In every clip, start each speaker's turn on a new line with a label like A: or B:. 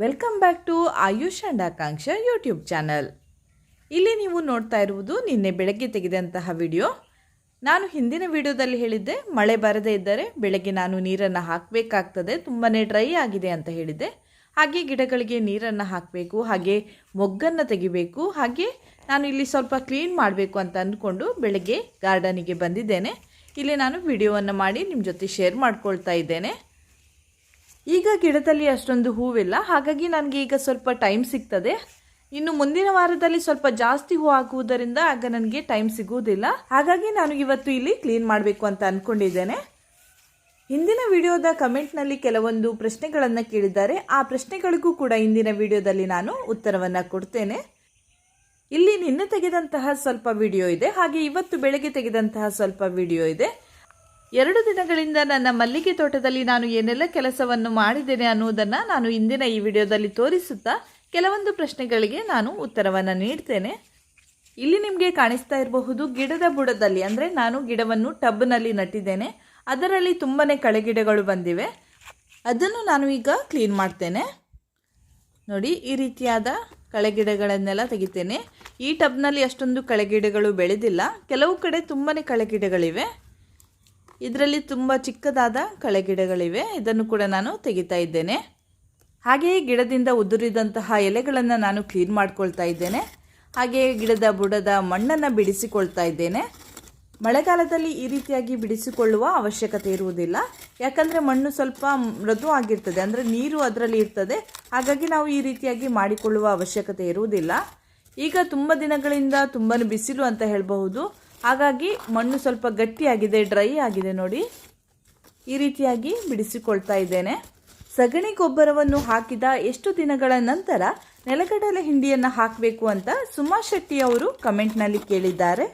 A: Welcome back to Ayush and Akanksha YouTube channel ಇಲ್ಲಿ ನೀವು ನೋಡ್ತಾ ಇರುವುದು ನಿನ್ನೆ ಬೆಳಗ್ಗೆ ತೆಗೆದಂತಹ ವಿಡಿಯೋ ನಾನು ಹಿಂದಿನ ವಿಡಿಯೋದಲ್ಲಿ ಹೇಳಿದ್ದೆ, ಮಳೆ ಬರದೇ ಇದ್ದರೆ ಬೆಳಗ್ಗೆ ನಾನು ನೀರನ್ನು ಹಾಕಬೇಕಾಗ್ತದೆ ತುಂಬಾ ಡ್ರೈ ಆಗಿದೆ ಅಂತ ಹೇಳಿದ್ದೆ. ಹಾಗೆ ಗಿಡಗಳಿಗೆ ನೀರನ್ನು ಹಾಕಬೇಕು, ಹಾಗೆ ಮೊಗ್ಗನ್ನು ತೆಗಿಬೇಕು, ಹಾಗೆ ನಾನು ಇಲ್ಲಿ ಸ್ವಲ್ಪ ಕ್ಲೀನ್ ಮಾಡಬೇಕು ಅಂತ ಅಂದ್ಕೊಂಡು ಬೆಳಗ್ಗೆ ಗಾರ್ಡನಿಗೆ ಬಂದಿದ್ದೇನೆ. ಇಲ್ಲಿ ನಾನು ವಿಡಿಯೋವನ್ನು ಮಾಡಿ ನಿಮ್ಮ ಜೊತೆ ಶೇರ್ ಮಾಡ್ಕೊಳ್ತಾ ಇದ್ದೇನೆ. ಈಗ ಗಿಡದಲ್ಲಿ ಅಷ್ಟೊಂದು ಹೂವಿಲ್ಲ. ಹಾಗಾಗಿ ನನಗೆ ಈಗ ಸ್ವಲ್ಪ ಟೈಮ್ ಸಿಗ್ತದೆ. ಇನ್ನು ಮುಂದಿನ ವಾರದಲ್ಲಿ ಸ್ವಲ್ಪ ಜಾಸ್ತಿ ಹೂ ಹಾಕುವುದರಿಂದ ಆಗ ನನಗೆ ಟೈಮ್ ಸಿಗುವುದಿಲ್ಲ. ಹಾಗಾಗಿ ನಾನು ಇವತ್ತು ಇಲ್ಲಿ ಕ್ಲೀನ್ ಮಾಡಬೇಕು ಅಂತ ಅಂದ್ಕೊಂಡಿದ್ದೇನೆ ಹಿಂದಿನ ವಿಡಿಯೋದ ಕಮೆಂಟ್ನಲ್ಲಿ ಕೆಲವೊಂದು ಪ್ರಶ್ನೆಗಳನ್ನು ಕೇಳಿದ್ದಾರೆ. ಆ ಪ್ರಶ್ನೆಗಳಿಗೂ ಕೂಡ ಇಂದಿನ ವಿಡಿಯೋದಲ್ಲಿ ನಾನು ಉತ್ತರವನ್ನು ಕೊಡ್ತೇನೆ. ಇಲ್ಲಿ ನಿನ್ನೆ ತೆಗೆದಂತಹ ಸ್ವಲ್ಪ ವಿಡಿಯೋ ಇದೆ. ಹಾಗೆ ಇವತ್ತು ಬೆಳಗ್ಗೆ ತೆಗೆದಂತಹ ಸ್ವಲ್ಪ ವಿಡಿಯೋ ಇದೆ. ಎರಡು ದಿನಗಳಿಂದ ನನ್ನ ಮಲ್ಲಿಗೆ ತೋಟದಲ್ಲಿ ನಾನು ಏನೆಲ್ಲ ಕೆಲಸವನ್ನು ಮಾಡಿದ್ದೇನೆ ಅನ್ನುವುದನ್ನು ನಾನು ಇಂದಿನ ಈ ವಿಡಿಯೋದಲ್ಲಿ ತೋರಿಸುತ್ತಾ ಕೆಲವೊಂದು ಪ್ರಶ್ನೆಗಳಿಗೆ ನಾನು ಉತ್ತರವನ್ನು ನೀಡ್ತೇನೆ. ಇಲ್ಲಿ ನಿಮಗೆ ಕಾಣಿಸ್ತಾ ಇರಬಹುದು ಗಿಡದ ಬುಡದಲ್ಲಿ, ಅಂದರೆ ನಾನು ಗಿಡವನ್ನು ಟಬ್ನಲ್ಲಿ ನಟ್ಟಿದ್ದೇನೆ. ಅದರಲ್ಲಿ ತುಂಬಾ ಕಳೆಗಿಡಗಳು ಬಂದಿವೆ. ಅದನ್ನು ನಾನು ಈಗ ಕ್ಲೀನ್ ಮಾಡ್ತೇನೆ. ನೋಡಿ, ಈ ರೀತಿಯಾದ ಕಳೆಗಿಡಗಳನ್ನೆಲ್ಲ ತೆಗಿತೇನೆ. ಈ ಟಬ್ನಲ್ಲಿ ಅಷ್ಟೊಂದು ಕಳೆಗಿಡಗಳು ಬೆಳೆದಿಲ್ಲ. ಕೆಲವು ಕಡೆ ತುಂಬಾ ಕಳೆಗಿಡಗಳಿವೆ. ಇದರಲ್ಲಿ ತುಂಬ ಚಿಕ್ಕದಾದ ಕಳೆ ಗಿಡಗಳಿವೆ ಇದನ್ನು ಕೂಡ ನಾನು ತೆಗಿತಾ ಇದ್ದೇನೆ. ಹಾಗೆಯೇ ಗಿಡದಿಂದ ಉದುರಿದಂತಹ ಎಲೆಗಳನ್ನು ನಾನು ಕ್ಲೀನ್ ಮಾಡ್ಕೊಳ್ತಾ ಇದ್ದೇನೆ. ಹಾಗೆಯೇ ಗಿಡದ ಬುಡದ ಮಣ್ಣನ್ನು ಬಿಡಿಸಿಕೊಳ್ತಾ ಇದ್ದೇನೆ. ಮಳೆಗಾಲದಲ್ಲಿ ಈ ರೀತಿಯಾಗಿ ಬಿಡಿಸಿಕೊಳ್ಳುವ ಅವಶ್ಯಕತೆ ಇರುವುದಿಲ್ಲ. ಯಾಕಂದರೆ ಮಣ್ಣು ಸ್ವಲ್ಪ ಮೃದು ಆಗಿರ್ತದೆ, ಅಂದರೆ ನೀರು ಅದರಲ್ಲಿ ಇರ್ತದೆ. ಹಾಗಾಗಿ ನಾವು ಈ ರೀತಿಯಾಗಿ ಮಾಡಿಕೊಳ್ಳುವ ಅವಶ್ಯಕತೆ ಇರುವುದಿಲ್ಲ. ಈಗ ತುಂಬ ದಿನಗಳಿಂದ ತುಂಬಾ ಬಿಸಿಲು ಅಂತ ಹೇಳಬಹುದು. ಹಾಗಾಗಿ ಮಣ್ಣು ಸ್ವಲ್ಪ ಗಟ್ಟಿಯಾಗಿದೆ ಡ್ರೈ ಆಗಿದೆ ನೋಡಿ. ಈ ರೀತಿಯಾಗಿ ಬಿಡಿಸಿಕೊಳ್ತಾ ಇದ್ದೇನೆ. ಸಗಣಿ ಗೊಬ್ಬರವನ್ನು ಹಾಕಿದ ಎಷ್ಟು ದಿನಗಳ ನಂತರ ನೆಲಗಡಲೆ ಹಿಂಡಿಯನ್ನು ಹಾಕಬೇಕು ಅಂತ ಸುಮಾ ಶೆಟ್ಟಿ ಅವರು ಕಮೆಂಟ್ನಲ್ಲಿ ಕೇಳಿದ್ದಾರೆ.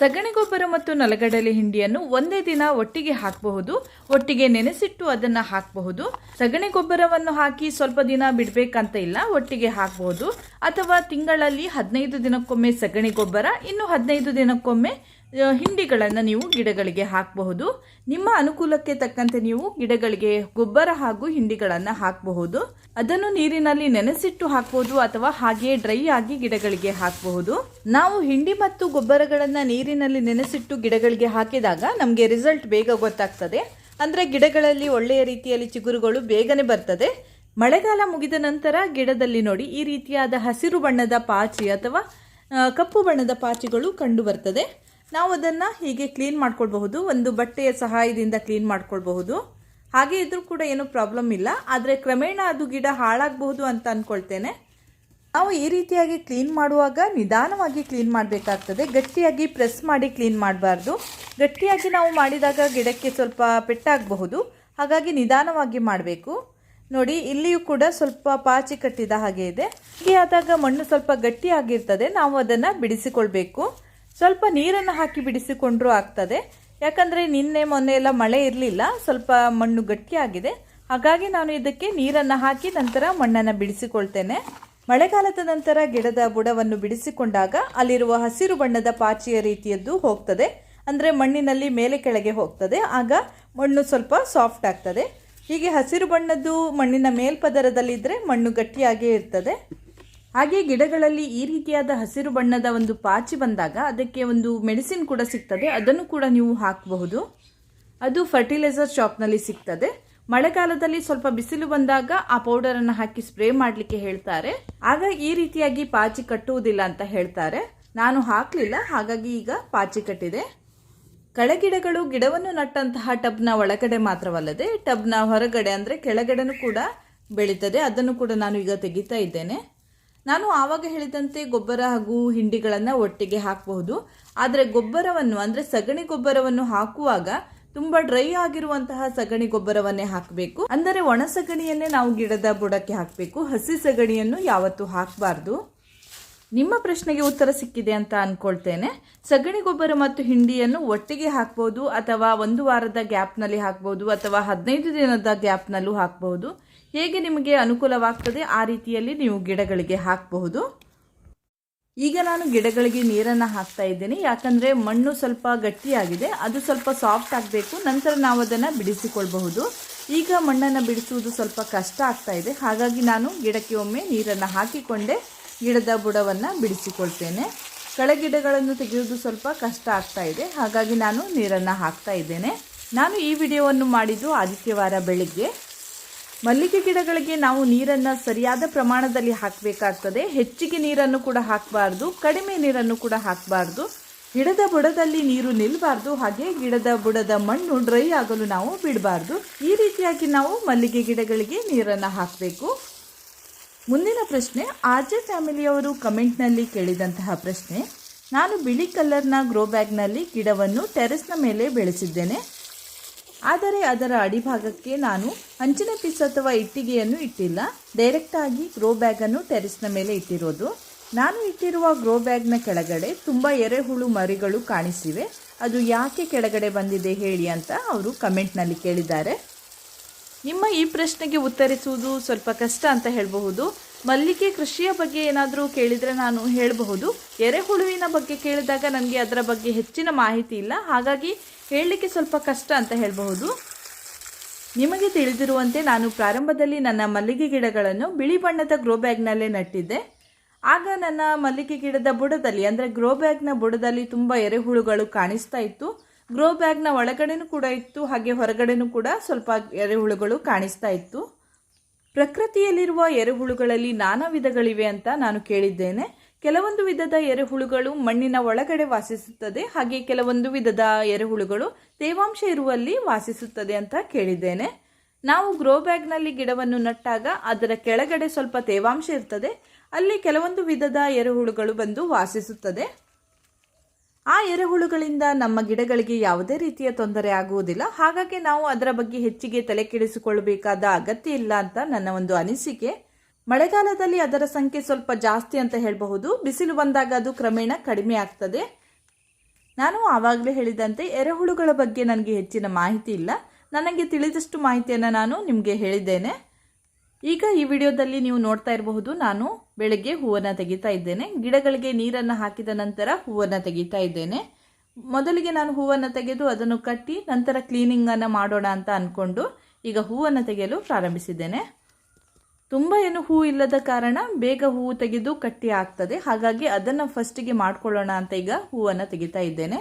A: ಸಗಣಿ ಗೊಬ್ಬರ ಮತ್ತು ನಲಗಡಲೆ ಹಿಂಡಿಯನ್ನು ಒಂದೇ ದಿನ ಒಟ್ಟಿಗೆ ಹಾಕಬಹುದು. ಒಟ್ಟಿಗೆ ನೆನೆಸಿಟ್ಟು ಅದನ್ನ ಹಾಕಬಹುದು. ಸಗಣಿ ಗೊಬ್ಬರವನ್ನು ಹಾಕಿ ಸ್ವಲ್ಪ ದಿನ ಬಿಡಬೇಕಂತ ಇಲ್ಲ, ಒಟ್ಟಿಗೆ ಹಾಕಬಹುದು. ಅಥವಾ ತಿಂಗಳಲ್ಲಿ ಹದಿನೈದು ದಿನಕ್ಕೊಮ್ಮೆ ಸಗಣಿ ಗೊಬ್ಬರ ಇನ್ನು ಹದಿನೈದು ದಿನಕ್ಕೊಮ್ಮೆ ಹಿಂಡಿಗಳನ್ನು ನೀವು ಗಿಡಗಳಿಗೆ ಹಾಕಬಹುದು. ನಿಮ್ಮ ಅನುಕೂಲಕ್ಕೆ ತಕ್ಕಂತೆ ನೀವು ಗಿಡಗಳಿಗೆ ಗೊಬ್ಬರ ಹಾಗೂ ಹಿಂಡಿಗಳನ್ನು ಹಾಕಬಹುದು. ಅದನ್ನು ನೀರಿನಲ್ಲಿ ನೆನೆಸಿಟ್ಟು ಹಾಕಬಹುದು ಅಥವಾ ಹಾಗೆಯೇ ಡ್ರೈ ಆಗಿ ಗಿಡಗಳಿಗೆ ಹಾಕಬಹುದು. ನಾವು ಹಿಂಡಿ ಮತ್ತು ಗೊಬ್ಬರಗಳನ್ನು ನೀರಿನಲ್ಲಿ ನೆನೆಸಿಟ್ಟು ಗಿಡಗಳಿಗೆ ಹಾಕಿದಾಗ ನಮಗೆ ರಿಸಲ್ಟ್ ಬೇಗ ಗೊತ್ತಾಗ್ತದೆ. ಅಂದರೆ ಗಿಡಗಳಲ್ಲಿ ಒಳ್ಳೆಯ ರೀತಿಯಲ್ಲಿ ಚಿಗುರುಗಳು ಬೇಗನೆ ಬರ್ತದೆ. ಮಳೆಗಾಲ ಮುಗಿದ ನಂತರ ಗಿಡದಲ್ಲಿ ನೋಡಿ ಈ ರೀತಿಯಾದ ಹಸಿರು ಬಣ್ಣದ ಪಾಚಿ ಅಥವಾ ಕಪ್ಪು ಬಣ್ಣದ ಪಾಚಿಗಳು ಕಂಡು ಬರ್ತದೆ. ನಾವು ಅದನ್ನು ಹೀಗೆ ಕ್ಲೀನ್ ಮಾಡ್ಕೊಳ್ಬಹುದು, ಒಂದು ಬಟ್ಟೆಯ ಸಹಾಯದಿಂದ ಕ್ಲೀನ್ ಮಾಡ್ಕೊಳ್ಬಹುದು. ಹಾಗೆ ಇದ್ರೂ ಕೂಡ ಏನೂ ಪ್ರಾಬ್ಲಮ್ ಇಲ್ಲ. ಆದರೆ ಕ್ರಮೇಣ ಅದು ಗಿಡ ಹಾಳಾಗಬಹುದು ಅಂತ ಅಂದ್ಕೊಳ್ತೇನೆ ನಾವು ಈ ರೀತಿಯಾಗಿ ಕ್ಲೀನ್ ಮಾಡುವಾಗ ನಿಧಾನವಾಗಿ ಕ್ಲೀನ್ ಮಾಡಬೇಕಾಗ್ತದೆ. ಗಟ್ಟಿಯಾಗಿ ಪ್ರೆಸ್ ಮಾಡಿ ಕ್ಲೀನ್ ಮಾಡಬಾರ್ದು. ಗಟ್ಟಿಯಾಗಿ ನಾವು ಮಾಡಿದಾಗ ಗಿಡಕ್ಕೆ ಸ್ವಲ್ಪ ಪೆಟ್ಟಾಗಬಹುದು. ಹಾಗಾಗಿ ನಿಧಾನವಾಗಿ ಮಾಡಬೇಕು. ನೋಡಿ, ಇಲ್ಲಿಯೂ ಕೂಡ ಸ್ವಲ್ಪ ಪಾಚಿ ಕಟ್ಟಿದ ಹಾಗೆ ಇದೆ. ಹೀಗೆ ಆದಾಗ ಮಣ್ಣು ಸ್ವಲ್ಪ ಗಟ್ಟಿಯಾಗಿರ್ತದೆ ನಾವು ಅದನ್ನು ಬಿಡಿಸಿಕೊಳ್ಬೇಕು. ಸ್ವಲ್ಪ ನೀರನ್ನು ಹಾಕಿ ಬಿಡಿಸಿಕೊಂಡ್ರೂ ಆಗ್ತದೆ. ಯಾಕಂದರೆ ನಿನ್ನೆ ಮೊನ್ನೆ ಎಲ್ಲ ಮಳೆ ಇರಲಿಲ್ಲ, ಸ್ವಲ್ಪ ಮಣ್ಣು ಗಟ್ಟಿಯಾಗಿದೆ ಹಾಗಾಗಿ ನಾನು ಇದಕ್ಕೆ ನೀರನ್ನು ಹಾಕಿ ನಂತರ ಮಣ್ಣನ್ನು ಬಿಡಿಸಿಕೊಳ್ತೇನೆ. ಮಳೆಗಾಲದ ನಂತರ ಗಿಡದ ಬುಡವನ್ನು ಬಿಡಿಸಿಕೊಂಡಾಗ ಅಲ್ಲಿರುವ ಹಸಿರು ಬಣ್ಣದ ಪಾಚಿಯ ರೀತಿಯದ್ದು ಹೋಗ್ತದೆ. ಅಂದರೆ ಮಣ್ಣಿನಲ್ಲಿ ಮೇಲೆ ಕೆಳಗೆ ಹೋಗ್ತದೆ. ಆಗ ಮಣ್ಣು ಸ್ವಲ್ಪ ಸಾಫ್ಟ್ ಆಗ್ತದೆ. ಹೀಗೆ ಹಸಿರು ಬಣ್ಣದ್ದು ಮಣ್ಣಿನ ಮೇಲ್ಪದರದಲ್ಲಿದ್ದರೆ ಮಣ್ಣು ಗಟ್ಟಿಯಾಗೇ ಇರ್ತದೆ. ಹಾಗೆ ಗಿಡಗಳಲ್ಲಿ ಈ ರೀತಿಯಾದ ಹಸಿರು ಬಣ್ಣದ ಒಂದು ಪಾಚಿ ಬಂದಾಗ ಅದಕ್ಕೆ ಒಂದು ಮೆಡಿಸಿನ್ ಕೂಡ ಸಿಗ್ತದೆ. ಅದನ್ನು ಕೂಡ ನೀವು ಹಾಕಬಹುದು. ಅದು ಫರ್ಟಿಲೈಸರ್ ಶಾಪ್ನಲ್ಲಿ ಸಿಗ್ತದೆ. ಮಳೆಗಾಲದಲ್ಲಿ ಸ್ವಲ್ಪ ಬಿಸಿಲು ಬಂದಾಗ ಆ ಪೌಡರನ್ನು ಹಾಕಿ ಸ್ಪ್ರೇ ಮಾಡಲಿಕ್ಕೆ ಹೇಳ್ತಾರೆ. ಆಗ ಈ ರೀತಿಯಾಗಿ ಪಾಚಿ ಕಟ್ಟುವುದಿಲ್ಲ ಅಂತ ಹೇಳ್ತಾರೆ. ನಾನು ಹಾಕಲಿಲ್ಲ, ಹಾಗಾಗಿ ಈಗ ಪಾಚಿ ಕಟ್ಟಿದೆ. ಕಳೆಗಿಡಗಳು ಗಿಡವನ್ನು ನಟ್ಟಂತಹ ಟಬ್ನ ಒಳಗಡೆ ಮಾತ್ರವಲ್ಲದೆ ಟಬ್ನ ಹೊರಗಡೆ ಅಂದರೆ ಕೆಳಗಡೆನೂ ಕೂಡ ಬೆಳೀತದೆ. ಅದನ್ನು ಕೂಡ ನಾನು ಈಗ ತೆಗಿತಾ ಇದ್ದೇನೆ. ನಾನು ಆವಾಗ ಹೇಳಿದಂತೆ ಗೊಬ್ಬರ ಹಾಗೂ ಹಿಂಡಿಗಳನ್ನು ಒಟ್ಟಿಗೆ ಹಾಕಬಹುದು. ಆದರೆ ಗೊಬ್ಬರವನ್ನು, ಅಂದರೆ ಸಗಣಿ ಗೊಬ್ಬರವನ್ನು ಹಾಕುವಾಗ ತುಂಬ ಡ್ರೈ ಆಗಿರುವಂತಹ ಸಗಣಿ ಗೊಬ್ಬರವನ್ನೇ ಹಾಕಬೇಕು. ಅಂದರೆ ಒಣ ಸಗಣಿಯನ್ನೇ ನಾವು ಗಿಡದ ಬುಡಕ್ಕೆ ಹಾಕಬೇಕು. ಹಸಿ ಸಗಣಿಯನ್ನು ಯಾವತ್ತೂ ಹಾಕಬಾರ್ದು. ನಿಮ್ಮ ಪ್ರಶ್ನೆಗೆ ಉತ್ತರ ಸಿಕ್ಕಿದೆ ಅಂತ ಅಂದ್ಕೊಳ್ತೇನೆ ಸಗಣಿ ಗೊಬ್ಬರ ಮತ್ತು ಹಿಂಡಿಯನ್ನು ಒಟ್ಟಿಗೆ ಹಾಕ್ಬೋದು ಅಥವಾ ಒಂದು ವಾರದ ಗ್ಯಾಪ್ನಲ್ಲಿ ಹಾಕ್ಬೋದು ಅಥವಾ ಹದಿನೈದು ದಿನದ ಗ್ಯಾಪ್ನಲ್ಲೂ ಹಾಕಬಹುದು. ಹೇಗೆ ನಿಮಗೆ ಅನುಕೂಲವಾಗ್ತದೆ ಆ ರೀತಿಯಲ್ಲಿ ನೀವು ಗಿಡಗಳಿಗೆ ಹಾಕಬಹುದು? ಈಗ ನಾನು ಗಿಡಗಳಿಗೆ ನೀರನ್ನು ಹಾಕ್ತಾ ಇದ್ದೇನೆ. ಯಾಕಂದರೆ ಮಣ್ಣು ಸ್ವಲ್ಪ ಗಟ್ಟಿಯಾಗಿದೆ, ಅದು ಸ್ವಲ್ಪ ಸಾಫ್ಟ್ ಆಗಬೇಕು. ನಂತರ ನಾವು ಅದನ್ನು ಬಿಡಿಸಿಕೊಳ್ಬಹುದು. ಈಗ ಮಣ್ಣನ್ನು ಬಿಡಿಸುವುದು ಸ್ವಲ್ಪ ಕಷ್ಟ ಆಗ್ತಾ ಇದೆ. ಹಾಗಾಗಿ ನಾನು ಗಿಡಕ್ಕೆ ಒಮ್ಮೆ ನೀರನ್ನು ಹಾಕಿಕೊಂಡೆ, ಗಿಡದ ಬುಡವನ್ನು ಬಿಡಿಸಿಕೊಳ್ತೇನೆ. ಕೆಳಗಿಡಗಳನ್ನು ತೆಗೆಯುವುದು ಸ್ವಲ್ಪ ಕಷ್ಟ ಆಗ್ತಾ ಇದೆ. ಹಾಗಾಗಿ ನಾನು ನೀರನ್ನು ಹಾಕ್ತಾ ಇದ್ದೇನೆ. ನಾನು ಈ ವಿಡಿಯೋವನ್ನು ಮಾಡಿದ್ದು ಆದಿತ್ಯವಾರ ಬೆಳಿಗ್ಗೆ. ಮಲ್ಲಿಗೆ ಗಿಡಗಳಿಗೆ ನಾವು ನೀರನ್ನು ಸರಿಯಾದ ಪ್ರಮಾಣದಲ್ಲಿ ಹಾಕಬೇಕಾಗ್ತದೆ. ಹೆಚ್ಚಿಗೆ ನೀರನ್ನು ಕೂಡ ಹಾಕಬಾರ್ದು, ಕಡಿಮೆ ನೀರನ್ನು ಕೂಡ ಹಾಕಬಾರ್ದು. ಗಿಡದ ಬುಡದಲ್ಲಿ ನೀರು ನಿಲ್ಲಬಾರ್ದು ಹಾಗೆ ಗಿಡದ ಬುಡದ ಮಣ್ಣು ಡ್ರೈ ಆಗಲು ನಾವು ಬಿಡಬಾರ್ದು. ಈ ರೀತಿಯಾಗಿ ನಾವು ಮಲ್ಲಿಗೆ ಗಿಡಗಳಿಗೆ ನೀರನ್ನು ಹಾಕಬೇಕು. ಮುಂದಿನ ಪ್ರಶ್ನೆ ಆರ್ ಜೆ ಫ್ಯಾಮಿಲಿಯವರು ಕಮೆಂಟ್ನಲ್ಲಿ ಕೇಳಿದಂತಹ ಪ್ರಶ್ನೆ, ನಾನು ಬಿಳಿ ಕಲರ್ನ ಗ್ರೋ ಬ್ಯಾಗ್ನಲ್ಲಿ ಗಿಡವನ್ನು ಟೆರೆಸ್ನ ಮೇಲೆ ಬೆಳೆಸಿದ್ದೇನೆ. ಆದರೆ ಅದರ ಅಡಿಭಾಗಕ್ಕೆ ನಾನು ಹಂಚಿನ ಪೀಸ್ ಅಥವಾ ಇಟ್ಟಿಗೆಯನ್ನು ಇಟ್ಟಿಲ್ಲ. ಡೈರೆಕ್ಟಾಗಿ ಗ್ರೋ ಬ್ಯಾಗನ್ನು ಟೆರೆಸ್ನ ಮೇಲೆ ಇಟ್ಟಿರೋದು. ನಾನು ಇಟ್ಟಿರುವ ಗ್ರೋ ಬ್ಯಾಗ್ನ ಕೆಳಗಡೆ ತುಂಬ ಎರೆಹುಳು ಮರಿಗಳು ಕಾಣಿಸಿವೆ. ಅದು ಯಾಕೆ ಕೆಳಗಡೆ ಬಂದಿದೆ ಹೇಳಿ ಅಂತ ಅವರು ಕಮೆಂಟ್ನಲ್ಲಿ ಕೇಳಿದ್ದಾರೆ. ನಿಮ್ಮ ಈ ಪ್ರಶ್ನೆಗೆ ಉತ್ತರಿಸುವುದು ಸ್ವಲ್ಪ ಕಷ್ಟ ಅಂತ ಹೇಳಬಹುದು. ಮಲ್ಲಿಗೆ ಕೃಷಿಯ ಬಗ್ಗೆ ಏನಾದರೂ ಕೇಳಿದರೆ ನಾನು ಹೇಳಬಹುದು. ಎರೆಹುಳುವಿನ ಬಗ್ಗೆ ಕೇಳಿದಾಗ ನನಗೆ ಅದರ ಬಗ್ಗೆ ಹೆಚ್ಚಿನ ಮಾಹಿತಿ ಇಲ್ಲ. ಹಾಗಾಗಿ ಹೇಳಲಿಕ್ಕೆ ಸ್ವಲ್ಪ ಕಷ್ಟ ಅಂತ ಹೇಳಬಹುದು. ನಿಮಗೆ ತಿಳಿದಿರುವಂತೆ ನಾನು ಪ್ರಾರಂಭದಲ್ಲಿ ನನ್ನ ಮಲ್ಲಿಗೆ ಗಿಡಗಳನ್ನು ಬಿಳಿ ಬಣ್ಣದ ಗ್ರೋ ಬ್ಯಾಗ್ನಲ್ಲೇ ನಟ್ಟಿದ್ದೆ. ಆಗ ನನ್ನ ಮಲ್ಲಿಗೆ ಗಿಡದ ಬುಡದಲ್ಲಿ, ಅಂದರೆ ಗ್ರೋ ಬ್ಯಾಗ್ನ ಬುಡದಲ್ಲಿ ತುಂಬ ಎರೆಹುಳುಗಳು ಕಾಣಿಸ್ತಾ ಇತ್ತು. ಗ್ರೋ ಬ್ಯಾಗ್ನ ಒಳಗಡೆನೂ ಕೂಡ ಇತ್ತು, ಹಾಗೆ ಹೊರಗಡೆನೂ ಕೂಡ ಸ್ವಲ್ಪ ಎರೆಹುಳುಗಳು ಕಾಣಿಸ್ತಾ ಇತ್ತು. ಪ್ರಕೃತಿಯಲ್ಲಿರುವ ಎರೆಹುಳುಗಳಲ್ಲಿ ನಾನಾ ವಿಧಗಳಿವೆ ಅಂತ ನಾನು ಕೇಳಿದ್ದೇನೆ. ಕೆಲವೊಂದು ವಿಧದ ಎರೆಹುಳುಗಳು ಮಣ್ಣಿನ ಒಳಗಡೆ ವಾಸಿಸುತ್ತದೆ. ಹಾಗೆ ಕೆಲವೊಂದು ವಿಧದ ಎರೆಹುಳುಗಳು ತೇವಾಂಶ ಇರುವಲ್ಲಿ ವಾಸಿಸುತ್ತದೆ ಅಂತ ಕೇಳಿದ್ದೇನೆ. ನಾವು ಗ್ರೋ ಬ್ಯಾಗ್ನಲ್ಲಿ ಗಿಡವನ್ನು ನಟ್ಟಾಗ ಅದರ ಕೆಳಗಡೆ ಸ್ವಲ್ಪ ತೇವಾಂಶ ಇರ್ತದೆ. ಅಲ್ಲಿ ಕೆಲವೊಂದು ವಿಧದ ಎರೆಹುಳುಗಳು ಬಂದು ವಾಸಿಸುತ್ತದೆ. ಆ ಎರೆಹುಳುಗಳಿಂದ ನಮ್ಮ ಗಿಡಗಳಿಗೆ ಯಾವುದೇ ರೀತಿಯ ತೊಂದರೆ ಆಗುವುದಿಲ್ಲ. ಹಾಗಾಗಿ ನಾವು ಅದರ ಬಗ್ಗೆ ಹೆಚ್ಚಿಗೆ ತಲೆ ಕೆಡಿಸಿಕೊಳ್ಳಬೇಕಾದ ಅಗತ್ಯ ಇಲ್ಲ ಅಂತ ನನ್ನ ಒಂದು ಅನಿಸಿಕೆ. ಮಳೆಗಾಲದಲ್ಲಿ ಅದರ ಸಂಖ್ಯೆ ಸ್ವಲ್ಪ ಜಾಸ್ತಿ ಅಂತ ಹೇಳಬಹುದು. ಬಿಸಿಲು ಬಂದಾಗ ಅದು ಕ್ರಮೇಣ ಕಡಿಮೆ ಆಗ್ತದೆ. ನಾನು ಆವಾಗಲೇ ಹೇಳಿದಂತೆ ಎರೆಹುಳುಗಳ ಬಗ್ಗೆ ನನಗೆ ಹೆಚ್ಚಿನ ಮಾಹಿತಿ ಇಲ್ಲ. ನನಗೆ ತಿಳಿದಷ್ಟು ಮಾಹಿತಿಯನ್ನು ನಾನು ನಿಮಗೆ ಹೇಳಿದ್ದೇನೆ. ಈಗ ಈ ವಿಡಿಯೋದಲ್ಲಿ ನೀವು ನೋಡ್ತಾ ಇರಬಹುದು, ನಾನು ಬೆಳಗ್ಗೆ ಹೂವನ್ನು ತೆಗಿತಾ ಇದ್ದೇನೆ. ಗಿಡಗಳಿಗೆ ನೀರನ್ನು ಹಾಕಿದ ನಂತರ ಹೂವನ್ನು ತೆಗಿತಾ ಇದ್ದೇನೆ. ಮೊದಲಿಗೆ ನಾನು ಹೂವನ್ನು ತೆಗೆದು ಅದನ್ನು ಕಟ್ಟಿ ನಂತರ ಕ್ಲೀನಿಂಗನ್ನು ಮಾಡೋಣ ಅಂತ ಅಂದ್ಕೊಂಡು ಈಗ ಹೂವನ್ನು ತೆಗೆಯಲು ಪ್ರಾರಂಭಿಸಿದ್ದೇನೆ. ತುಂಬ ಏನು ಹೂ ಇಲ್ಲದ ಕಾರಣ ಬೇಗ ಹೂವು ತೆಗೆದು ಕಟ್ಟಿ ಆಗ್ತದೆ. ಹಾಗಾಗಿ ಅದನ್ನು ಫಸ್ಟಿಗೆ ಮಾಡ್ಕೊಳ್ಳೋಣ ಅಂತ ಈಗ ಹೂವನ್ನು ತೆಗಿತಾ ಇದ್ದೇನೆ.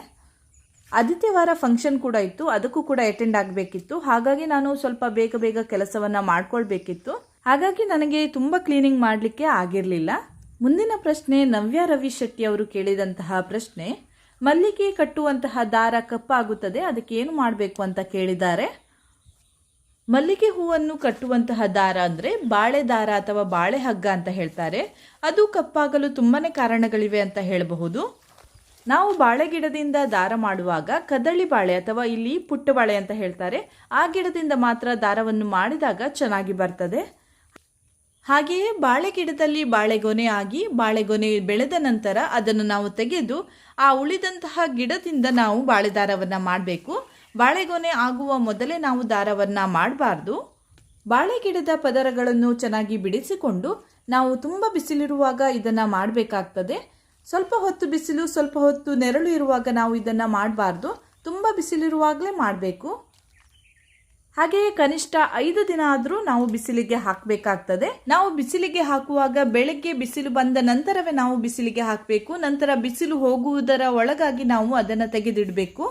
A: ಆದಿತ್ಯವಾರ ಫಂಕ್ಷನ್ ಕೂಡ ಇತ್ತು. ಅದಕ್ಕೂ ಕೂಡ ಅಟೆಂಡ್ ಆಗಬೇಕಿತ್ತು. ಹಾಗಾಗಿ ನಾನು ಸ್ವಲ್ಪ ಬೇಗ ಬೇಗ ಕೆಲಸವನ್ನು ಮಾಡ್ಕೊಳ್ಬೇಕಿತ್ತು. ಹಾಗಾಗಿ ನನಗೆ ತುಂಬ ಕ್ಲೀನಿಂಗ್ ಮಾಡಲಿಕ್ಕೆ ಆಗಿರಲಿಲ್ಲ. ಮುಂದಿನ ಪ್ರಶ್ನೆ, ನವ್ಯ ರವಿ ಶೆಟ್ಟಿ ಅವರು ಕೇಳಿದಂತಹ ಪ್ರಶ್ನೆ, ಮಲ್ಲಿಗೆ ಕಟ್ಟುವಂತಹ ದಾರ ಕಪ್ಪಾಗುತ್ತದೆ ಅದಕ್ಕೆ ಏನು ಮಾಡಬೇಕು ಅಂತ ಕೇಳಿದ್ದಾರೆ. ಮಲ್ಲಿಗೆ ಹೂವನ್ನು ಕಟ್ಟುವಂತಹ ದಾರ ಅಂದರೆ ಬಾಳೆ ದಾರ ಅಥವಾ ಬಾಳೆ ಹಗ್ಗ ಅಂತ ಹೇಳ್ತಾರೆ. ಅದು ಕಪ್ಪಾಗಲು ತುಂಬಾ ಕಾರಣಗಳಿವೆ ಅಂತ ಹೇಳಬಹುದು. ನಾವು ಬಾಳೆ ಗಿಡದಿಂದ ದಾರ ಮಾಡುವಾಗ ಕದಳಿ ಬಾಳೆ ಅಥವಾ ಇಲ್ಲಿ ಪುಟ್ಟ ಬಾಳೆ ಅಂತ ಹೇಳ್ತಾರೆ. ಆ ಗಿಡದಿಂದ ಮಾತ್ರ ದಾರವನ್ನು ಮಾಡಿದಾಗ ಚೆನ್ನಾಗಿ ಬರ್ತದೆ. ಹಾಗೆಯೇ ಬಾಳೆ ಗಿಡದಲ್ಲಿ ಬಾಳೆಗೊನೆ ಆಗಿ ಬಾಳೆಗೊನೆ ಬೆಳೆದ ನಂತರ ಅದನ್ನು ನಾವು ತೆಗೆದು ಆ ಉಳಿದಂತಹ ಗಿಡದಿಂದ ನಾವು ಬಾಳೆ ದಾರವನ್ನು ಮಾಡಬೇಕು. ಬಾಳೆಗೊನೆ ಆಗುವ ಮೊದಲೇ ನಾವು ದಾರವನ್ನು ಮಾಡಬಾರ್ದು. ಬಾಳೆ ಗಿಡದ ಪದರಗಳನ್ನು ಚೆನ್ನಾಗಿ ಬಿಡಿಸಿಕೊಂಡು ನಾವು ತುಂಬ ಬಿಸಿಲಿರುವಾಗ ಇದನ್ನು ಮಾಡಬೇಕಾಗ್ತದೆ. ಸ್ವಲ್ಪ ಹೊತ್ತು ಬಿಸಿಲು, ಸ್ವಲ್ಪ ಹೊತ್ತು ನೆರಳು ಇರುವಾಗ ನಾವು ಇದನ್ನು ಮಾಡಬಾರ್ದು. ತುಂಬ ಬಿಸಿಲಿರುವಾಗಲೇ ಮಾಡಬೇಕು. ಹಾಗೆಯೇ ಕನಿಷ್ಠ ಐದು ದಿನ ಆದರೂ ನಾವು ಬಿಸಿಲಿಗೆ ಹಾಕಬೇಕಾಗ್ತದೆ. ನಾವು ಬಿಸಿಲಿಗೆ ಹಾಕುವಾಗ ಬೆಳಗ್ಗೆ ಬಿಸಿಲು ಬಂದ ನಂತರವೇ ನಾವು ಬಿಸಿಲಿಗೆ ಹಾಕಬೇಕು. ನಂತರ ಬಿಸಿಲು ಹೋಗುವುದರ ಒಳಗಾಗಿ ನಾವು ಅದನ್ನು ತೆಗೆದಿಡಬೇಕು.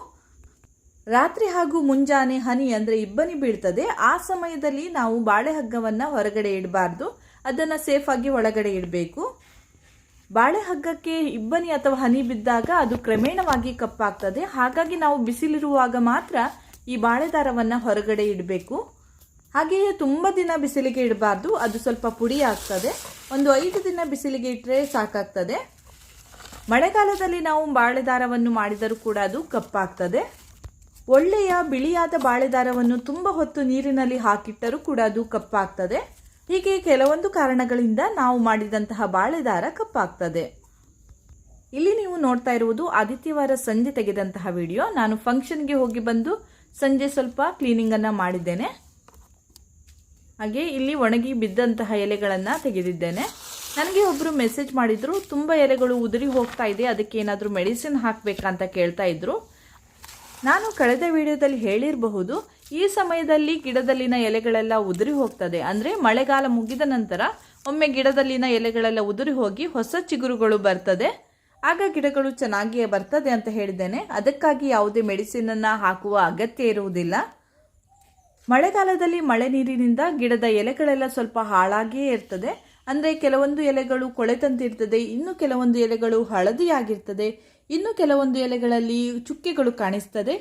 A: ರಾತ್ರಿ ಹಾಗೂ ಮುಂಜಾನೆ ಹನಿ ಅಂದರೆ ಇಬ್ಬನಿ ಬೀಳ್ತದೆ. ಆ ಸಮಯದಲ್ಲಿ ನಾವು ಬಾಳೆಹಗ್ಗವನ್ನು ಹೊರಗಡೆ ಇಡಬಾರ್ದು. ಅದನ್ನು ಸೇಫಾಗಿ ಒಳಗಡೆ ಇಡಬೇಕು. ಬಾಳೆಹಗ್ಗಕ್ಕೆ ಇಬ್ಬನಿ ಅಥವಾ ಹನಿ ಬಿದ್ದಾಗ ಅದು ಕ್ರಮೇಣವಾಗಿ ಕಪ್ಪಾಗ್ತದೆ. ಹಾಗಾಗಿ ನಾವು ಬಿಸಿಲಿರುವಾಗ ಮಾತ್ರ ಈ ಬಾಳೆ ದಾರವನ್ನು ಹೊರಗಡೆ ಇಡಬೇಕು. ಹಾಗೆಯೇ ತುಂಬ ದಿನ ಬಿಸಿಲಿಗೆ ಇಡಬಾರ್ದು. ಅದು ಸ್ವಲ್ಪ ಪುಡಿ ಆಗ್ತದೆ. ಒಂದು ಐದು ದಿನ ಬಿಸಿಲಿಗೆ ಇಟ್ಟರೆ ಸಾಕಾಗ್ತದೆ. ಮಳೆಗಾಲದಲ್ಲಿ ನಾವು ಬಾಳೆ ದಾರವನ್ನು ಮಾಡಿದರೂ ಕೂಡ ಅದು ಕಪ್ಪಾಗ್ತದೆ. ಒಳ್ಳೆಯ ಬಿಳಿಯಾದ ಬಾಳೆ ದಾರವನ್ನು ತುಂಬ ಹೊತ್ತು ನೀರಿನಲ್ಲಿ ಹಾಕಿಟ್ಟರೂ ಕೂಡ ಅದು ಕಪ್ಪಾಗ್ತದೆ. ಹೀಗೆ ಕೆಲವೊಂದು ಕಾರಣಗಳಿಂದ ನಾವು ಮಾಡಿದಂತಹ ಬಾಳೆ ದಾರ ಕಪ್ಪಾಗ್ತದೆ. ಇಲ್ಲಿ ನೀವು ನೋಡ್ತಾ ಇರುವುದು ಆದಿತ್ಯವಾರ ಸಂಜೆ ತೆಗೆದಂತಹ ವಿಡಿಯೋ. ನಾನು ಫಂಕ್ಷನ್ಗೆ ಹೋಗಿ ಬಂದು ಸಂಜೆ ಸ್ವಲ್ಪ ಕ್ಲೀನಿಂಗನ್ನು ಮಾಡಿದ್ದೇನೆ. ಹಾಗೆ ಇಲ್ಲಿ ಒಣಗಿ ಬಿದ್ದಂತಹ ಎಲೆಗಳನ್ನು ತೆಗೆದಿದ್ದೇನೆ. ನನಗೆ ಒಬ್ಬರು ಮೆಸೇಜ್ ಮಾಡಿದ್ರು, ತುಂಬ ಎಲೆಗಳು ಉದುರಿ ಹೋಗ್ತಾ ಇದೆ, ಅದಕ್ಕೆ ಏನಾದರೂ ಮೆಡಿಸಿನ್ ಹಾಕಬೇಕಂತ ಕೇಳ್ತಾ ಇದ್ರು. ನಾನು ಕಳೆದ ವಿಡಿಯೋದಲ್ಲಿ ಹೇಳಿರಬಹುದು, ಈ ಸಮಯದಲ್ಲಿ ಗಿಡದಲ್ಲಿನ ಎಲೆಗಳೆಲ್ಲ ಉದುರಿ ಹೋಗ್ತದೆ. ಅಂದರೆ ಮಳೆಗಾಲ ಮುಗಿದ ನಂತರ ಒಮ್ಮೆ ಗಿಡದಲ್ಲಿನ ಎಲೆಗಳೆಲ್ಲ ಉದುರಿ ಹೋಗಿ ಹೊಸ ಚಿಗುರುಗಳು ಬರ್ತದೆ. ಆಗ ಗಿಡಗಳು ಚೆನ್ನಾಗಿಯೇ ಬರ್ತದೆ ಅಂತ ಹೇಳಿದ್ದೇನೆ. ಅದಕ್ಕಾಗಿ ಯಾವುದೇ ಮೆಡಿಸಿನನ್ನು ಹಾಕುವ ಅಗತ್ಯ ಇರುವುದಿಲ್ಲ. ಮಳೆಗಾಲದಲ್ಲಿ ಮಳೆ ನೀರಿನಿಂದ ಗಿಡದ ಎಲೆಗಳೆಲ್ಲ ಸ್ವಲ್ಪ ಹಾಳಾಗಿಯೇ ಇರ್ತದೆ. ಅಂದರೆ ಕೆಲವೊಂದು ಎಲೆಗಳು ಕೊಳೆತಂತಿರ್ತದೆ ಇನ್ನು ಕೆಲವೊಂದು ಎಲೆಗಳು ಹಳದಿಯಾಗಿರ್ತದೆ, ಇನ್ನು ಕೆಲವೊಂದು ಎಲೆಗಳಲ್ಲಿ ಚುಕ್ಕೆಗಳು ಕಾಣಿಸ್ತದೆ.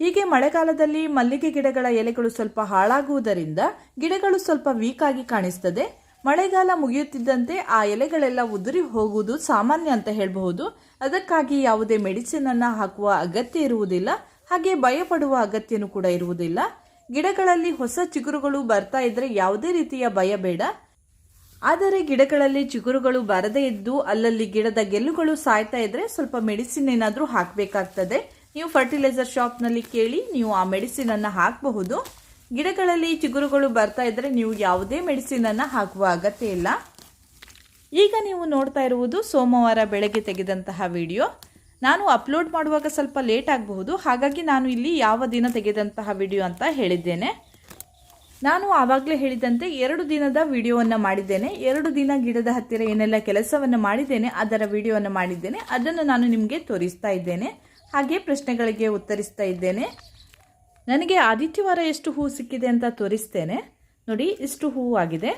A: ಹೀಗೆ ಮಳೆಗಾಲದಲ್ಲಿ ಮಲ್ಲಿಗೆ ಗಿಡಗಳ ಎಲೆಗಳು ಸ್ವಲ್ಪ ಹಾಳಾಗುವುದರಿಂದ ಗಿಡಗಳು ಸ್ವಲ್ಪ ವೀಕ್ ಆಗಿ ಕಾಣಿಸ್ತದೆ. ಮಳೆಗಾಲ ಮುಗಿಯುತ್ತಿದ್ದಂತೆ ಆ ಎಲೆಗಳೆಲ್ಲ ಉದುರಿ ಹೋಗುವುದು ಸಾಮಾನ್ಯ ಅಂತ ಹೇಳಬಹುದು. ಅದಕ್ಕಾಗಿ ಯಾವುದೇ ಮೆಡಿಸಿನ್ ಅನ್ನ ಹಾಕುವ ಅಗತ್ಯ ಇರುವುದಿಲ್ಲ. ಹಾಗೆ ಭಯಪಡುವ ಅಗತ್ಯನೂ ಕೂಡ ಇರುವುದಿಲ್ಲ. ಗಿಡಗಳಲ್ಲಿ ಹೊಸ ಚಿಗುರುಗಳು ಬರ್ತಾ ಇದ್ರೆ ಯಾವುದೇ ರೀತಿಯ ಭಯ ಬೇಡ. ಆದರೆ ಗಿಡಗಳಲ್ಲಿ ಚಿಗುರುಗಳು ಬರದೇ ಇದ್ದು ಅಲ್ಲಲ್ಲಿ ಗಿಡದ ಗೆಲ್ಲುಗಳು ಸಾಯ್ತಾ ಇದ್ರೆ ಸ್ವಲ್ಪ ಮೆಡಿಸಿನ್ ಏನಾದರೂ ಹಾಕಬೇಕಾಗ್ತದೆ. ನೀವು ಫರ್ಟಿಲೈಸರ್ ಶಾಪ್ನಲ್ಲಿ ಕೇಳಿ ನೀವು ಆ ಮೆಡಿಸಿನ್ ಅನ್ನ ಹಾಕಬಹುದು. ಗಿಡಗಳಲ್ಲಿ ಚಿಗುರುಗಳು ಬರ್ತಾ ಇದ್ರೆ ನೀವು ಯಾವುದೇ ಮೆಡಿಸಿನ್ ಅನ್ನ ಹಾಕುವ ಅಗತ್ಯ ಇಲ್ಲ. ಈಗ ನೀವು ನೋಡ್ತಾ ಇರುವುದು ಸೋಮವಾರ ಬೆಳಗ್ಗೆ ತೆಗೆದಂತಹ ವಿಡಿಯೋ ನಾನು ಅಪ್ಲೋಡ್ ಮಾಡುವಾಗ ಸ್ವಲ್ಪ ಲೇಟ್ ಆಗಬಹುದು. ಹಾಗಾಗಿ ನಾನು ಇಲ್ಲಿ ಯಾವ ದಿನ ತೆಗೆದಂತಹ ವಿಡಿಯೋ ಅಂತ ಹೇಳಿದ್ದೇನೆ. ನಾನು ಆವಾಗಲೇ ಹೇಳಿದಂತೆ ಎರಡು ದಿನದ ವಿಡಿಯೋವನ್ನು ಮಾಡಿದ್ದೇನೆ. ಎರಡು ದಿನ ಗಿಡದ ಹತ್ತಿರ ಏನೆಲ್ಲ ಕೆಲಸವನ್ನು ಮಾಡಿದ್ದೇನೆ, ಅದರ ವಿಡಿಯೋವನ್ನು ಮಾಡಿದ್ದೇನೆ. ಅದನ್ನು ನಾನು ನಿಮಗೆ ತೋರಿಸ್ತಾ ಇದ್ದೇನೆ. ಹಾಗೆ ಪ್ರಶ್ನೆಗಳಿಗೆ ಉತ್ತರಿಸ್ತಾ ಇದ್ದೇನೆ. ನನಗೆ ಆದಿತ್ಯವಾರ ಎಷ್ಟು ಹೂ ಸಿಕ್ಕಿದೆ ಅಂತ ತೋರಿಸ್ತೇನೆ. ನೋಡಿ, ಇಷ್ಟು ಹೂವು ಆಗಿದೆ.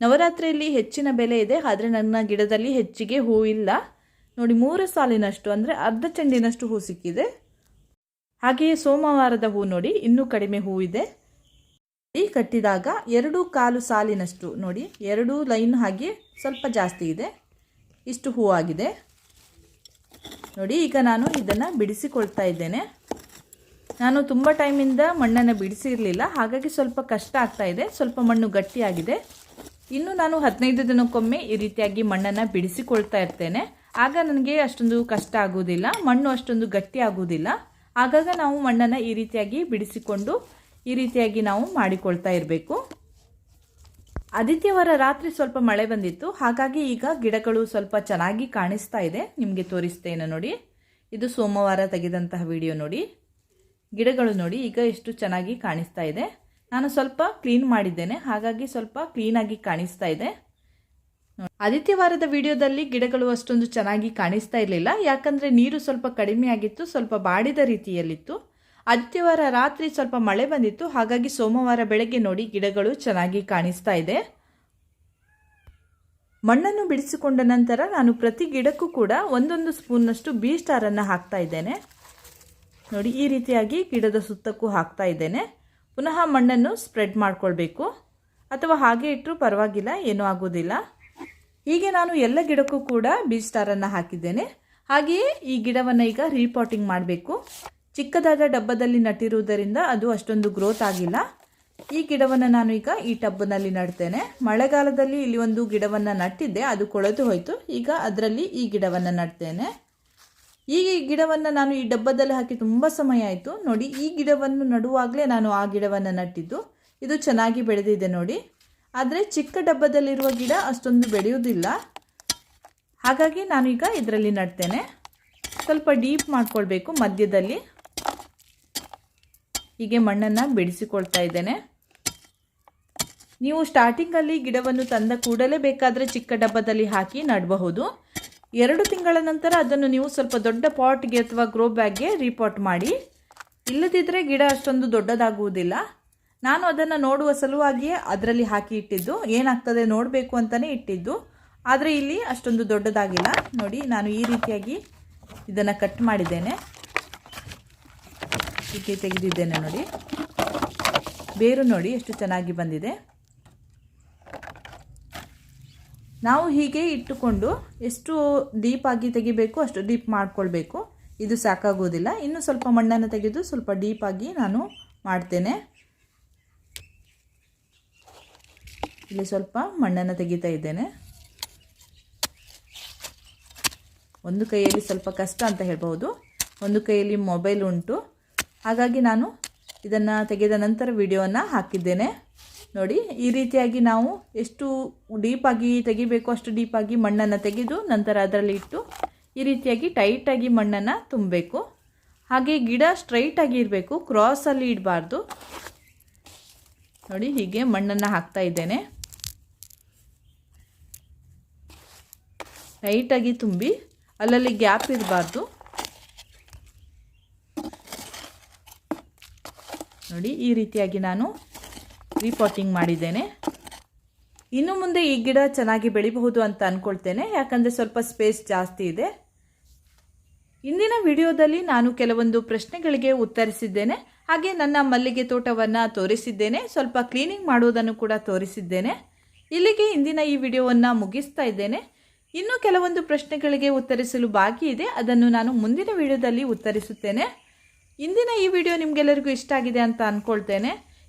A: ನವರಾತ್ರಿಯಲ್ಲಿ ಹೆಚ್ಚಿನ ಬೆಲೆ ಇದೆ, ಆದರೆ ನನ್ನ ಗಿಡದಲ್ಲಿ ಹೆಚ್ಚಿಗೆ ಹೂ ಇಲ್ಲ. ನೋಡಿ, ಮೂರು ಸಾಲಿನಷ್ಟು, ಅಂದರೆ ಅರ್ಧ ಚೆಂಡಿನಷ್ಟು ಹೂ ಸಿಕ್ಕಿದೆ. ಹಾಗೆಯೇ ಸೋಮವಾರದ ಹೂ ನೋಡಿ, ಇನ್ನೂ ಕಡಿಮೆ ಹೂವಿದೆ ಈ ಕಟ್ಟಿದಾಗ ಎರಡು ಕಾಲು ಸಾಲಿನಷ್ಟು, ನೋಡಿ, ಎರಡು ಲೈನ್ ಹಾಗೆ ಸ್ವಲ್ಪ ಜಾಸ್ತಿ ಇದೆ. ಇಷ್ಟು ಹೂ ಆಗಿದೆ. ನೋಡಿ, ಈಗ ನಾನು ಇದನ್ನು ಬಿಡಿಸಿಕೊಳ್ತಾ ಇದ್ದೇನೆ. ನಾನು ತುಂಬ ಟೈಮಿಂದ ಮಣ್ಣನ್ನು ಬಿಡಿಸಿರಲಿಲ್ಲ. ಹಾಗಾಗಿ ಸ್ವಲ್ಪ ಕಷ್ಟ ಆಗ್ತಾ ಇದೆ. ಸ್ವಲ್ಪ ಮಣ್ಣು ಗಟ್ಟಿಯಾಗಿದೆ. ಇನ್ನು ನಾನು ಹದಿನೈದು ದಿನಕ್ಕೊಮ್ಮೆ ಈ ರೀತಿಯಾಗಿ ಮಣ್ಣನ್ನು ಬಿಡಿಸಿಕೊಳ್ತಾ ಇರ್ತೇನೆ. ಆಗ ನನಗೆ ಅಷ್ಟೊಂದು ಕಷ್ಟ ಆಗುವುದಿಲ್ಲ. ಮಣ್ಣು ಅಷ್ಟೊಂದು ಗಟ್ಟಿ ಆಗುವುದಿಲ್ಲ. ಆಗಾಗ ನಾವು ಮಣ್ಣನ್ನು ಈ ರೀತಿಯಾಗಿ ಬಿಡಿಸಿಕೊಂಡು ಈ ರೀತಿಯಾಗಿ ನಾವು ಮಾಡಿಕೊಳ್ತಾ ಇರಬೇಕು. ಆದಿತ್ಯವಾರ ರಾತ್ರಿ ಸ್ವಲ್ಪ ಮಳೆ ಬಂದಿತ್ತು. ಹಾಗಾಗಿ ಈಗ ಗಿಡಗಳು ಸ್ವಲ್ಪ ಚೆನ್ನಾಗಿ ಕಾಣಿಸ್ತಾ ಇದೆ. ನಿಮಗೆ ತೋರಿಸ್ತೇನೆ ನೋಡಿ. ಇದು ಸೋಮವಾರ ತೆಗೆದಂತಹ ವಿಡಿಯೋ ನೋಡಿ. ಗಿಡಗಳು ನೋಡಿ, ಈಗ ಎಷ್ಟು ಚೆನ್ನಾಗಿ ಕಾಣಿಸ್ತಾ ಇದೆ. ನಾನು ಸ್ವಲ್ಪ ಕ್ಲೀನ್ ಮಾಡಿದ್ದೇನೆ, ಹಾಗಾಗಿ ಸ್ವಲ್ಪ ಕ್ಲೀನಾಗಿ ಕಾಣಿಸ್ತಾ ಇದೆ. ಆದಿತ್ಯವಾರದ ವಿಡಿಯೋದಲ್ಲಿ ಗಿಡಗಳು ಅಷ್ಟೊಂದು ಚೆನ್ನಾಗಿ ಕಾಣಿಸ್ತಾ ಇರಲಿಲ್ಲ, ಯಾಕಂದರೆ ನೀರು ಸ್ವಲ್ಪ ಕಡಿಮೆ ಆಗಿತ್ತು, ಸ್ವಲ್ಪ ಬಾಡಿದ ರೀತಿಯಲ್ಲಿತ್ತು. ಆದಿತ್ಯವಾರ ರಾತ್ರಿ ಸ್ವಲ್ಪ ಮಳೆ ಬಂದಿತ್ತು, ಹಾಗಾಗಿ ಸೋಮವಾರ ಬೆಳಗ್ಗೆ ನೋಡಿ ಗಿಡಗಳು ಚೆನ್ನಾಗಿ ಕಾಣಿಸ್ತಾ ಇದೆ. ಮಣ್ಣನ್ನು ಬಿಡಿಸಿಕೊಂಡ ನಂತರ ನಾನು ಪ್ರತಿ ಗಿಡಕ್ಕೂ ಕೂಡ ಒಂದೊಂದು ಸ್ಪೂನ್ನಷ್ಟು ಬೀ ಸ್ಟಾರನ್ನು ಹಾಕ್ತಾ ಇದ್ದೇನೆ. ನೋಡಿ, ಈ ರೀತಿಯಾಗಿ ಗಿಡದ ಸುತ್ತಕ್ಕೂ ಹಾಕ್ತಾ ಇದ್ದೇನೆ. ಪುನಃ ಮಣ್ಣನ್ನು ಸ್ಪ್ರೆಡ್ ಮಾಡ್ಕೊಳ್ಬೇಕು. ಅಥವಾ ಹಾಗೆ ಇಟ್ಟರೂ ಪರವಾಗಿಲ್ಲ, ಏನೂ ಆಗೋದಿಲ್ಲ ಹೀಗೆ ನಾನು ಎಲ್ಲ ಗಿಡಕ್ಕೂ ಕೂಡ ಬೀಜ್ ಸ್ಟಾರನ್ನು ಹಾಕಿದ್ದೇನೆ. ಹಾಗೆಯೇ ಈ ಗಿಡವನ್ನು ಈಗ ರೀಪಾಟಿಂಗ್ ಮಾಡಬೇಕು. ಚಿಕ್ಕದಾದ ಡಬ್ಬದಲ್ಲಿ ನಟ್ಟಿರುವುದರಿಂದ ಅದು ಅಷ್ಟೊಂದು ಗ್ರೋತ್ ಆಗಿಲ್ಲ. ಈ ಗಿಡವನ್ನು ನಾನು ಈಗ ಈ ಟಬ್ನಲ್ಲಿ ನಡ್ತೇನೆ. ಮಳೆಗಾಲದಲ್ಲಿ ಇಲ್ಲಿ ಒಂದು ಗಿಡವನ್ನು ನಟ್ಟಿದ್ದೆ, ಅದು ಕೊಳೆತು ಹೋಯಿತು. ಈಗ ಅದರಲ್ಲಿ ಈ ಗಿಡವನ್ನು ನಡ್ತೇನೆ. ಈ ಗಿಡವನ್ನು ನಾನು ಈ ಡಬ್ಬದಲ್ಲಿ ಹಾಕಿ ತುಂಬ ಸಮಯ ಆಯಿತು. ನೋಡಿ, ಈ ಗಿಡವನ್ನು ನಡುವಾಗಲೇ ನಾನು ಆ ಗಿಡವನ್ನು ನಟ್ಟಿದ್ದು. ಇದು ಚೆನ್ನಾಗಿ ಬೆಳೆದಿದೆ ನೋಡಿ. ಆದರೆ ಚಿಕ್ಕ ಡಬ್ಬದಲ್ಲಿರುವ ಗಿಡ ಅಷ್ಟೊಂದು ಬೆಳೆಯುವುದಿಲ್ಲ. ಹಾಗಾಗಿ ನಾನು ಈಗ ಇದರಲ್ಲಿ ನಡ್ತೇನೆ. ಸ್ವಲ್ಪ ಡೀಪ್ ಮಾಡಿಕೊಳ್ಬೇಕು ಮಧ್ಯದಲ್ಲಿ. ಹೀಗೆ ಮಣ್ಣನ್ನು ಬಿಡಿಸಿಕೊಳ್ತಾ ಇದ್ದೇನೆ. ನೀವು ಸ್ಟಾರ್ಟಿಂಗಲ್ಲಿ ಗಿಡವನ್ನು ತಂದ ಕೂಡಲೇ ಬೇಕಾದರೆ ಚಿಕ್ಕ ಡಬ್ಬದಲ್ಲಿ ಹಾಕಿ ನಡಬಹುದು. ಎರಡು ತಿಂಗಳ ನಂತರ ಅದನ್ನು ನೀವು ಸ್ವಲ್ಪ ದೊಡ್ಡ ಪಾಟ್ಗೆ ಅಥವಾ ಗ್ರೋ ಬ್ಯಾಗ್ಗೆ ರೀಪಾಟ್ ಮಾಡಿ. ಇಲ್ಲದಿದ್ದರೆ ಗಿಡ ಅಷ್ಟೊಂದು ದೊಡ್ಡದಾಗುವುದಿಲ್ಲ. ನಾನು ಅದನ್ನು ನೋಡುವ ಸಲುವಾಗಿಯೇ ಅದರಲ್ಲಿ ಹಾಕಿ ಇಟ್ಟಿದ್ದು. ಏನಾಗ್ತದೆ ನೋಡಬೇಕು ಅಂತಲೇ ಇಟ್ಟಿದ್ದು. ಆದರೆ ಇಲ್ಲಿ ಅಷ್ಟೊಂದು ದೊಡ್ಡದಾಗಿಲ್ಲ. ನೋಡಿ, ನಾನು ಈ ರೀತಿಯಾಗಿ ಇದನ್ನು ಕಟ್ ಮಾಡಿದ್ದೇನೆ. ಇಟ್ಟಿ ತೆಗೆದಿದ್ದೇನೆ ನೋಡಿ. ಬೇರು ನೋಡಿ ಎಷ್ಟು ಚೆನ್ನಾಗಿ ಬಂದಿದೆ. ನಾವು ಹೀಗೆ ಇಟ್ಟುಕೊಂಡು ಎಷ್ಟು ಡೀಪಾಗಿ ತೆಗಿಬೇಕು, ಅಷ್ಟು ಡೀಪ್ ಮಾಡ್ಕೊಳ್ಬೇಕು. ಇದು ಸಾಕಾಗೋದಿಲ್ಲ. ಇನ್ನು ಸ್ವಲ್ಪ ಮಣ್ಣನ್ನು ತೆಗೆದು ಸ್ವಲ್ಪ ಡೀಪಾಗಿ ನಾನು ಮಾಡ್ತೇನೆ. ಇಲ್ಲಿ ಸ್ವಲ್ಪ ಮಣ್ಣನ್ನು ತೆಗಿತಾ ಇದ್ದೇನೆ. ಒಂದು ಕೈಯಲ್ಲಿ ಸ್ವಲ್ಪ ಕಷ್ಟ ಅಂತ ಹೇಳ್ಬೋದು ಒಂದು ಕೈಯಲ್ಲಿ ಮೊಬೈಲ್ ಉಂಟು. ಹಾಗಾಗಿ ನಾನು ಇದನ್ನು ತೆಗೆದ ನಂತರ ವಿಡಿಯೋವನ್ನು ಹಾಕಿದ್ದೇನೆ. ನೋಡಿ, ಈ ರೀತಿಯಾಗಿ ನಾವು ಎಷ್ಟು ಡೀಪಾಗಿ ತೆಗಿಬೇಕು, ಅಷ್ಟು ಡೀಪಾಗಿ ಮಣ್ಣನ್ನು ತೆಗೆದು ನಂತರ ಅದರಲ್ಲಿ ಇಟ್ಟು ಈ ರೀತಿಯಾಗಿ ಟೈಟಾಗಿ ಮಣ್ಣನ್ನು ತುಂಬಬೇಕು. ಹಾಗೆ ಗಿಡ ಸ್ಟ್ರೈಟಾಗಿ ಇರಬೇಕು ಕ್ರಾಸಲ್ಲಿ ಇಡಬಾರ್ದು. ನೋಡಿ, ಹೀಗೆ ಮಣ್ಣನ್ನು ಹಾಕ್ತಾ ಇದ್ದೇನೆ. ಟೈಟಾಗಿ ತುಂಬಿ ಅಲ್ಲಲ್ಲಿ ಗ್ಯಾಪ್ ಇರಬಾರ್ದು. ನೋಡಿ, ಈ ರೀತಿಯಾಗಿ ನಾನು ರೀಪಾಟಿಂಗ್ ಮಾಡಿದ್ದೇನೆ. ಇನ್ನು ಮುಂದೆ ಈ ಗಿಡ ಚೆನ್ನಾಗಿ ಬೆಳಿಬಹುದು ಅಂತ ಅಂದ್ಕೊಳ್ತೇನೆ ಯಾಕಂದರೆ ಸ್ವಲ್ಪ ಸ್ಪೇಸ್ ಜಾಸ್ತಿ ಇದೆ. ಇಂದಿನ ವಿಡಿಯೋದಲ್ಲಿ ನಾನು ಕೆಲವೊಂದು ಪ್ರಶ್ನೆಗಳಿಗೆ ಉತ್ತರಿಸಿದ್ದೇನೆ. ಹಾಗೆ ನನ್ನ ಮಲ್ಲಿಗೆ ತೋಟವನ್ನು ತೋರಿಸಿದ್ದೇನೆ. ಸ್ವಲ್ಪ ಕ್ಲೀನಿಂಗ್ ಮಾಡುವುದನ್ನು ಕೂಡ ತೋರಿಸಿದ್ದೇನೆ. ಇಲ್ಲಿಗೆ ಇಂದಿನ ಈ ವಿಡಿಯೋವನ್ನು ಮುಗಿಸ್ತಾ ಇದ್ದೇನೆ. ಇನ್ನೂ ಕೆಲವೊಂದು ಪ್ರಶ್ನೆಗಳಿಗೆ ಉತ್ತರಿಸಲು ಬಾಕಿ ಇದೆ. ಅದನ್ನು ನಾನು ಮುಂದಿನ ವಿಡಿಯೋದಲ್ಲಿ ಉತ್ತರಿಸುತ್ತೇನೆ. ಇಂದಿನ ಈ ವಿಡಿಯೋ ನಿಮಗೆಲ್ಲರಿಗೂ ಇಷ್ಟ ಆಗಿದೆ ಅಂತ ಅಂದ್ಕೊಳ್ತೇನೆ